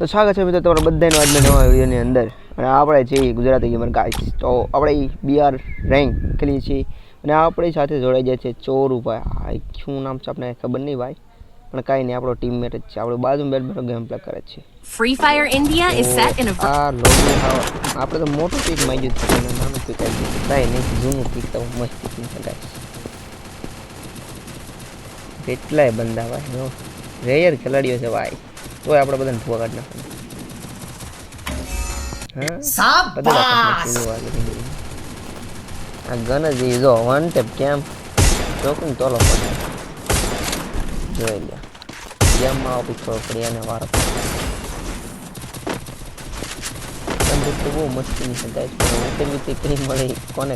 તો સ્વાગત છે મિત્રો તમારા બધાનો આજના નવા વિડીયોની અંદર. અને આપણે છીએ ગુજરાતી ગેમર ગાઈસ તો આપણે બીઆર રેન્ક ખેલીએ છીએ. અને આપણી સાથે જોડાઈ જાય છે ચોરુભાઈ. આ શું નામ છે આપણે ખબર નહીં ભાઈ? પણ કાંઈ નહીં આપણો ટીમમેટ જ છે. આપણે બાજુ બેટ બેઠો ગેમ પ્લે કરે છે. Free fire India is set in a આ લોકો આપણે તો મોટું પીક માંગ્યું છે અને નાનું પીક આવી ગયું કાંઈ નહીં જૂનું પીક તો મસ્ત પીક છે ગાઈસ. કેટલાય બંદા ભાઈ રેયર ખેલાડીઓ છે ભાઈ. તોય આપણે બધાને ભૂવા કાઢ નાખવાનું. આ ગન જ ઈ જો વન ટેપ કેમ ચોકન તોલો પડે જોઈ લે ગેમમાં આવો પીછો પડી અને વારો બંદૂક તો બહુ મસ્તીની છે ગાઈસ પણ ઉતરવી તે કઈ મળી કોને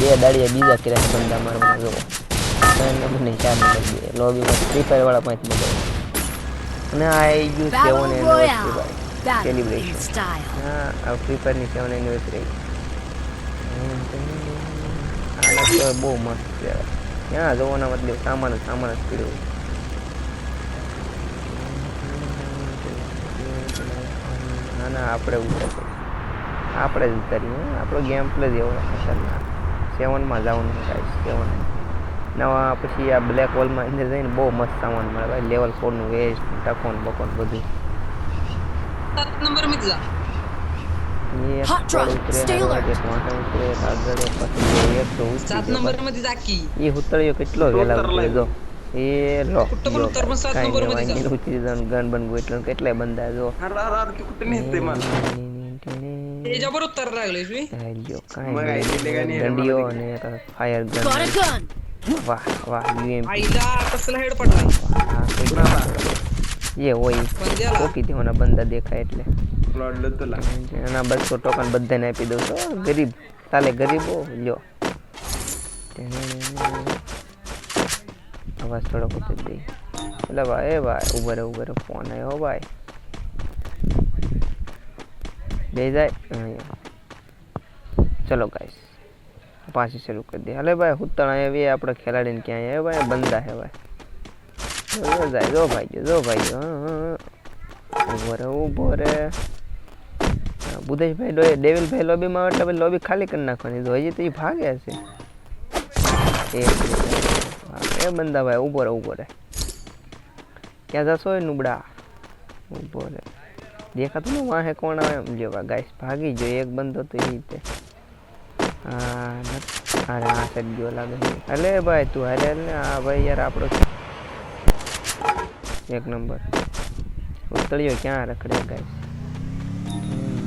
બે દાડિયા બીજા કર્યા બંદા મારવાના જો ત્રણ ચાર નંબર બે. લોબીમાં ફ્રી ફાયર વાળા પાંચ નંબર. અને આ આવી ગયું સેવન એનિવર્સરી style. હા આ ફ્રી ફાયરની સેવન એનિવર્સરી આના બહુ મસ્ત છે. ક્યાં જોવાના મતલબ સામાન સામાન જ પીડ્યો ના ના આપણે ઉતરીએ. આપણે જ ઉતારીએ. આપણો ગેમ પ્લે જ એવો ખતરનાક સેવનમાં જવાનું ગાઈસ સેવન નવા પછી આ બ્લેક હોલમાં અંદર જઈને બહુ મસ્ત સામાન મળે ભાઈ લેવલ ફોરનું વેસ્ટ ટકોન બકોન બધું સાત નંબર मध्ये जा એ એક Hot drop, પડ ઉતરે, stay હરવા alert. એક વાંટા ઉતરે, એક આગળ એક પાછળ, એક તો ઊંચી सात ગયો नंबर ભાઈ. मध्ये जा की એ હુતળિયો કેટલો વેલા ઉતરે જો એ લો कुठं पण જો उतर पण सात કાંઈ नंबर નહીં, मध्ये जा. વાંગીને ઉતરી જવાનું, ગન બન ગોઠવણ, કેટલાય બંદા જો अरे अरे अरे ते कुठे नेते मला त्याच्यावर उत्तर लागले तुम्ही હેલ્યો, કાંઈ मग નહીં. आयडिया गाणी आहे દંડીઓ मला અને એક fire Got a gun gun. વાહ વાહ UMP. आईला कसला हेड पडलाय હા, કોઈ ગન. જે હોય ઈ. पण द्याला કોકી દેવાના બંદા દેખાય એટલે लढलं तुला એના બસો ટોકન બધાને આપી દઉં તો ગરીબ ચાલે ગરીબો લ્યો અવાજ થોડો પોતે દઈ એટલે ભાઈ એ ભાઈ ઉભો રે ઉભો રે ફોન આવ્યો હો ભાઈ બે જાય અહીંયા. ચલો ગાઈસ પાછી શરૂ કરી દે. હાલે ભાઈ હુતણ આવી આપણે ખેલાડીને ક્યાં આવે ભાઈ? બંદા હે ભાઈ. જો, જો જાય જો ભાઈ જો ભાઈ હા હા, હા ઊભો રે ઊભો રે. હા, બુધેશભાઈ ડોય ડેવિલભાઈ લોબીમાં આવે એટલે પછી લોબી ખાલી કરી નાખવાની. તો હજી તો એ ભાગે છે. એક મિનિટ. એ બંદા ભાઈ ઊભો રે ઊભો રે. ક્યાં જશો એ નુબડા? ઊભો રે. દેખાતું ને વાહે કોણ આવે? એમ જો ગાઈસ ભાગી ગયો. એક બંદો તો એ રીતે. હા નથ- અરે આ સાઈડ ગયો લાગે છે અલે ભાઈ તું હાલે હાલ ને હા ભાઈ યાર આપણો એક નંબર ઉતળ્યો ક્યાં રખડે ગાઈસ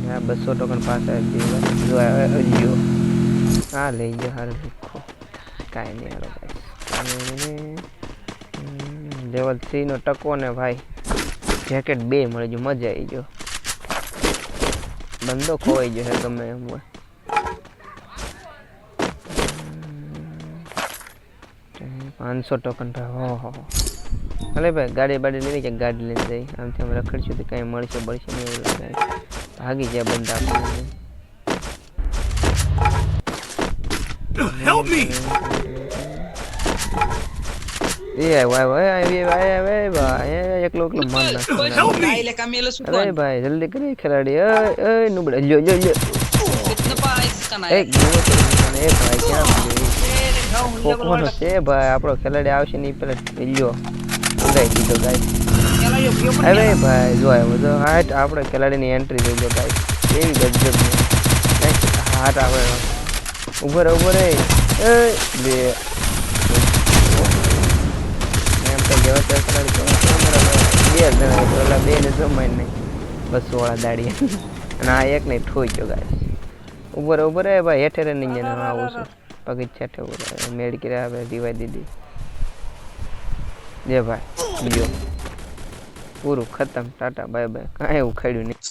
આ બસો ટોકન પાસે આપી દીધા. જો આ- આ લ્યો હા લઈ ગયો હારો લુખો કાંઈ નહીં હારો ગાઈસ લેવલ થ્રીનો ટકો ને ભાઈ જેકેટ બે મળી ગયું મજા આવી ગયો બંદો ખોવાઈ ગયો છે ગમે એમ હોય પાંચસો ટોકન ભાઈ હો હો ભલે ભાઈ ગાડી બાડી લઈને કે ગાડી લઈને જઈ. આમ અમે રખડશું તો કાંઈ મળશે બળશે નહીં એવું લાગે. ભાગી જાય બંધ આપણને. જલ્દી કરી ખેલાડી. નુબડે લ્યો જો એક ભાઈ આપણો ખેલાડી આવશે ને પેલા પેલ્યો દીધો ગાઈસ અરે ભાઈ જો આવ્યો તો હાટ આપણે ખેલાડીની એન્ટ્રી થઈ ગયો ભાઈ એવી ગજબ હાટ આવે. ઊભો રે ઊભો રે એ બે. એમ ખેલાડી બે જણા પેલા બે ને જમાઈ નહીં બસ સોળા દાડી અને આ એક નહીં થોઈ ગયો ગાઈસ ઊભો રે ઊભો રે ભાઈ હેઠે રે નહીં જને આવું છું. પગી છેઠે ઊભો રે મેળ કર્યા હવે દીવાઈ દીધી. જે ભાઈ પૂરું ખતમ. Tata bye bye. કાંઈ ઉખાડ્યું નહીં.